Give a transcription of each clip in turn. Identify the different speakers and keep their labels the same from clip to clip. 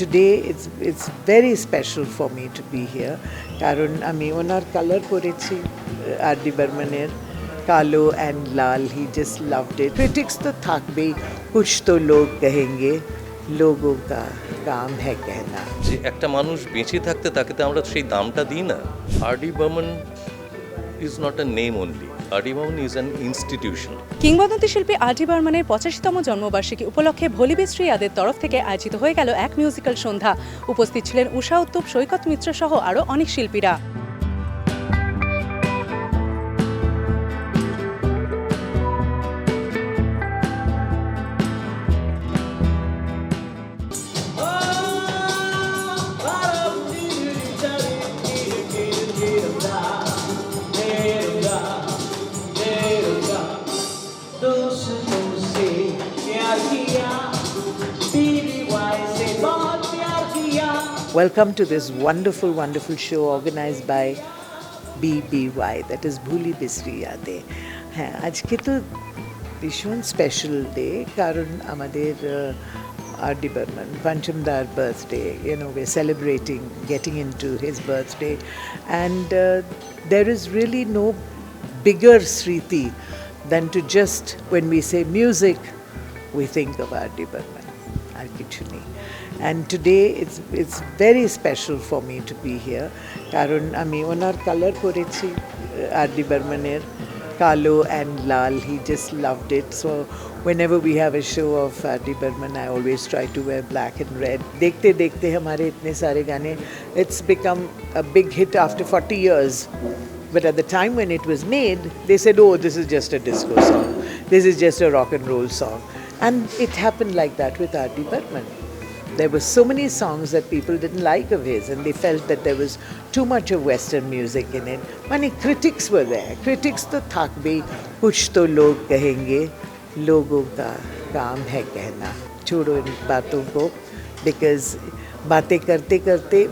Speaker 1: Today it's it's very special for me to be here কারণ আমি ওনার colour পরেছি আর ডি বর্মনের কালো and Lal he just loved it critics তো থাকবেই কুছ তো লোক কহেঙ্গে লোগো কা কাম হ্যাঁ কেহনা
Speaker 2: যে একটা মানুষ বেঁচে থাকতে তাকে তো আমরা সেই দামটা দিই না R D Burman is not a name only RD is an institution
Speaker 3: কিংবদন্তি শিল্পী আরটি বর্মনের পঁচাশিতম জন্মবার্ষিকী উপলক্ষে ভলিবেশ্রী আদের তরফ থেকে আয়োজিত হয়ে গেল এক মিউজিক্যাল সন্ধ্যা। উপস্থিত ছিলেন উষা উত্তপ, সৈকত মিত্র সহ আরও অনেক শিল্পীরা।
Speaker 1: Welcome to this wonderful, wonderful show organized by BBY, that is Bhuli Bisri Yade. হ্যাঁ আজকে তো ভীষণ স্পেশাল ডে কারণ আমাদের আর D Barman পঞ্চমদার birthday you know we celebrating getting into his birthday and there is really no bigger Sriti than to just, when we say music, we think of R.D. Burman, আর কিছু নেই and today it's it's very special for me to be here কারণ আমি ওনার colour করেছি R D বর্মনের কালো and Lal he just loved it so whenever we have a show of R.D. Burman, I always try to wear black and red. देखते देखते हमारे इतने सारे गाने it's become a big hit after 40 years. But at the time when it was made, they said, oh, this is just a disco song. This is just a rock and roll song. And it happened like that with R.D. Burman. There were so many songs that people didn't like of his, and they felt that there was too much of Western music in it. Many critics were there. Critics to thak bhi, kuch to log kahenge, logo ka kaam hai kehna. Chodo in baaton ko, because baate karte karte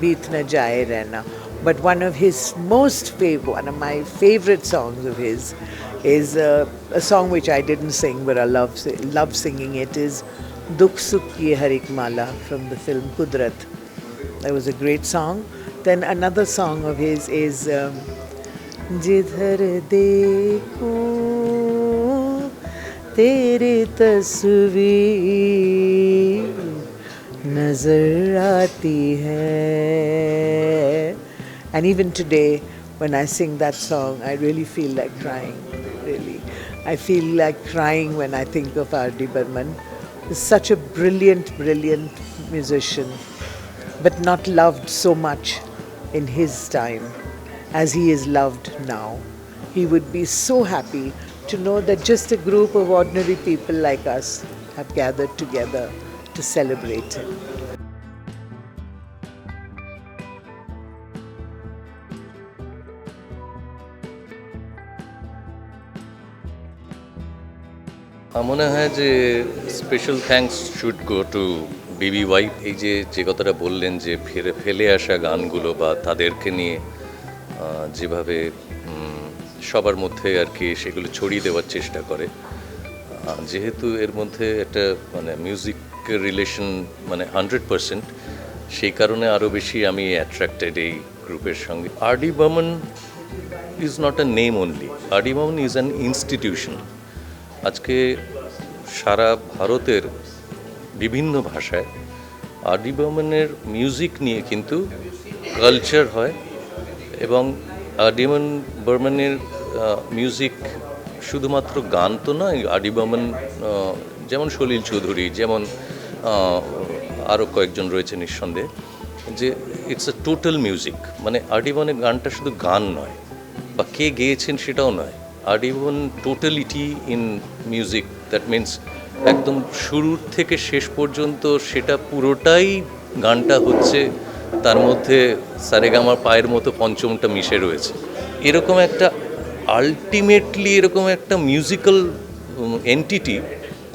Speaker 1: beet na jaye rehna. But one of his most favorite, one of my favorite songs of his is a, a, song which I didn't sing, but I love love singing. It is "Dukh Sukh Ki Harik Mala" from the film Kudrat. That was a great song. Then another song of his is um, "Jidhar Dekho Tere Tasveer Nazar Aati Hai," and even today when i sing that song i really feel like crying really i feel like crying when i think of R.D. Burman he's such a brilliant brilliant musician but not loved so much in his time as he is loved now he would be so happy to know that just a group of ordinary people like us have gathered together to celebrate him.
Speaker 2: মনে হয় যে special thanks should go to Bibi wife এই যে যে কথাটা বললেন যে ফেরে ফেলে আসা গানগুলো বা তাদেরকে নিয়ে যেভাবে সবার মধ্যে আর কি সেগুলো ছড়িয়ে দেওয়ার চেষ্টা করে যেহেতু এর মধ্যে একটা মানে মিউজিক রিলেশন মানে হান্ড্রেড পারসেন্ট সেই কারণে আরও বেশি আমি অ্যাট্রাক্টেড এই গ্রুপের সঙ্গে। RD Burman is not a name only RD Burman is an institution আজকে সারা ভারতের বিভিন্ন ভাষায় আরডি বর্মনের মিউজিক নিয়ে কিন্তু কালচার হয় এবং আরডি বর্মনের মিউজিক শুধুমাত্র গান তো নয় আরডি বর্মন যেমন সলিল চৌধুরী, যেমন আরও কয়েকজন রয়েছে নিঃসন্দেহে, যে ইটস আ টোটাল মিউজিক মানে আরডি বর্মনের গানটা শুধু গান নয়, বা কে গেয়েছেন সেটাও নয়। আর even totality in music that means একদম শুরুর থেকে শেষ পর্যন্ত সেটা পুরোটাই গানটা হচ্ছে, তার মধ্যে সারেগামার পায়ের মতো পঞ্চমটা মিশে রয়েছে। এরকম একটা আলটিমেটলি এরকম একটা মিউজিক্যাল এন্টিটি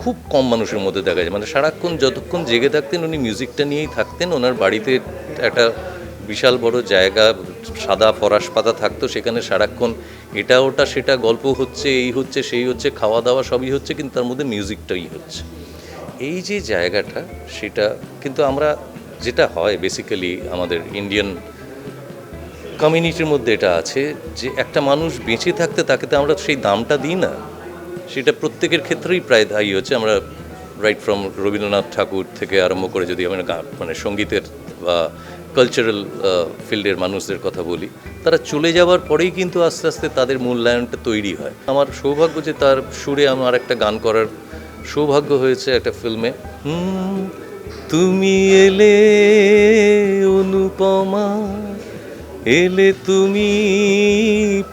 Speaker 2: খুব কম মানুষের মধ্যে দেখা যায়। মানে সারাক্ষণ যতক্ষণ জেগে থাকতেন উনি মিউজিকটা নিয়েই থাকতেন, ওনার বাড়িতে একটা বিশাল বড় জায়গা, সাদা ফরাস পাতা থাকতো সেখানে সারাক্ষণ এটা ওটা, সেটা গল্প হচ্ছে, এই হচ্ছে, সেই হচ্ছে, খাওয়া দাওয়া সবই হচ্ছে, কিন্তু তার মধ্যে মিউজিকটাই হচ্ছে। এই যে জায়গাটা, সেটা কিন্তু আমরা যেটা হয় বেসিক্যালি আমাদের ইন্ডিয়ান কমিউনিটির মধ্যে এটা আছে যে একটা মানুষ বেঁচে থাকতে তাকে তো আমরা সেই দামটা দিই না। সেটা প্রত্যেকের ক্ষেত্রেই প্রায় দায়ী হচ্ছে। আমরা রাইট ফ্রম রবীন্দ্রনাথ ঠাকুর থেকে আরম্ভ করে যদি আমরা মানে সঙ্গীতের বা কালচারাল ফিল্ডের মানুষদের কথা বলি, তারা চলে যাওয়ার পরেই কিন্তু আস্তে আস্তে তাদের মূল্যায়নটা তৈরি হয়। আমার সৌভাগ্য যে তার সুরে আমার একটা গান করার সৌভাগ্য হয়েছে একটা ফিল্মে। তুমি এলে অনুপমা, এলে তুমি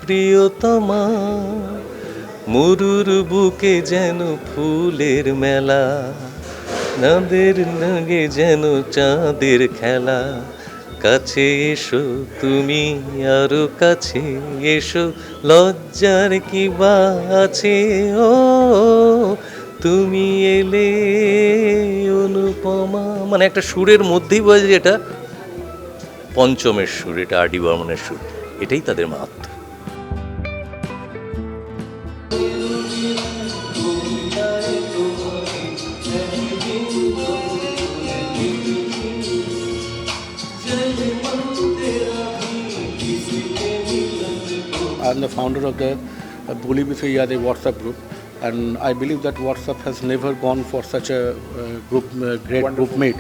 Speaker 2: প্রিয়তমা, মরুর বুকে যেন ফুলের মেলা নাদের নাগে যেন চাঁদের খেলা। কাছে এসো, তুমি আরও কাছে এসো, লজ্জার কি বা আছে? ও, তুমি এলে অনুপমা মানে একটা সুরের মধ্যেই বোঝা এটা পঞ্চমের সুর, এটা আর ডি বর্মনের সুর, এটাই তাদের মাহাত্ম।
Speaker 4: I'm the founder of the uh, Boli Bisri Yade WhatsApp group, and I believe that WhatsApp has never gone for such a uh, group, uh, great Wonderful. group mate.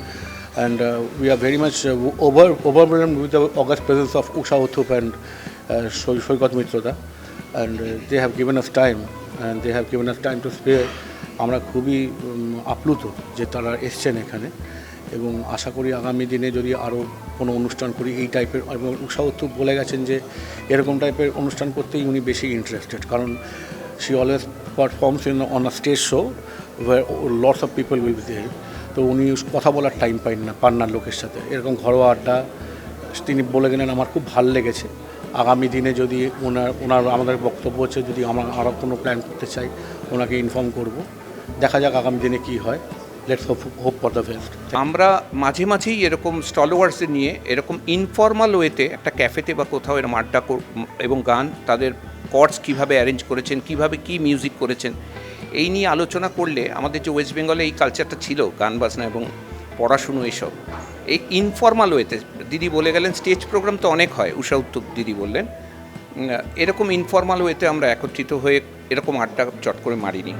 Speaker 4: And uh, we are very much uh, over, overwhelmed with the august presence of Usha Uthup and uh, Shoy- Shoykat Mitroda. And uh, they have given us time, and they have given us time to spare. আমরা খুবই আপ্লুত যে তারা এসছেন এখানে এবং আশা করি আগামী দিনে যদি আরও কোনো অনুষ্ঠান করি এই টাইপের এবং উৎসাহ তো বলে গেছেন যে এরকম টাইপের অনুষ্ঠান করতেই উনি বেশি ইন্টারেস্টেড কারণ she always performs in on a stage show lots of people will be there তো উনি কথা বলার টাইম পান না পান না লোকের সাথে। এরকম ঘরোয়া আড্ডা, তিনি বলে গেলেন, আমার খুব ভালো লেগেছে। আগামী দিনে যদি ওনার ওনার আমাদের বক্তব্য হচ্ছে যদি আমরা আরও কোনো প্ল্যান করতে চাই, ওনাকে ইনফর্ম করব। দেখা যাক আগামী দিনে কী হয়। Let's hope for the best
Speaker 5: আমরা মাঝে মাঝেই এরকম স্টলওয়ার্সদের নিয়ে এরকম ইনফর্মাল ওয়েতে একটা ক্যাফেতে বা কোথাও এরকম আড্ডা এবং গান, তাদের কর্ডস কীভাবে অ্যারেঞ্জ করেছেন, কীভাবে কি মিউজিক করেছেন, এই নিয়ে আলোচনা করলে আমাদের যে ওয়েস্ট বেঙ্গলে এই কালচারটা ছিল, গান বাজনা এবং পড়াশুনো এসব, এই ইনফর্মাল ওয়েতে দিদি বলে গেলেন স্টেজ প্রোগ্রাম তো অনেক হয়, উষা উত্তপ দিদি বললেন এরকম ইনফর্মাল ওয়েতে আমরা একত্রিত হয়ে এরকম আড্ডা চট করে মারিনি।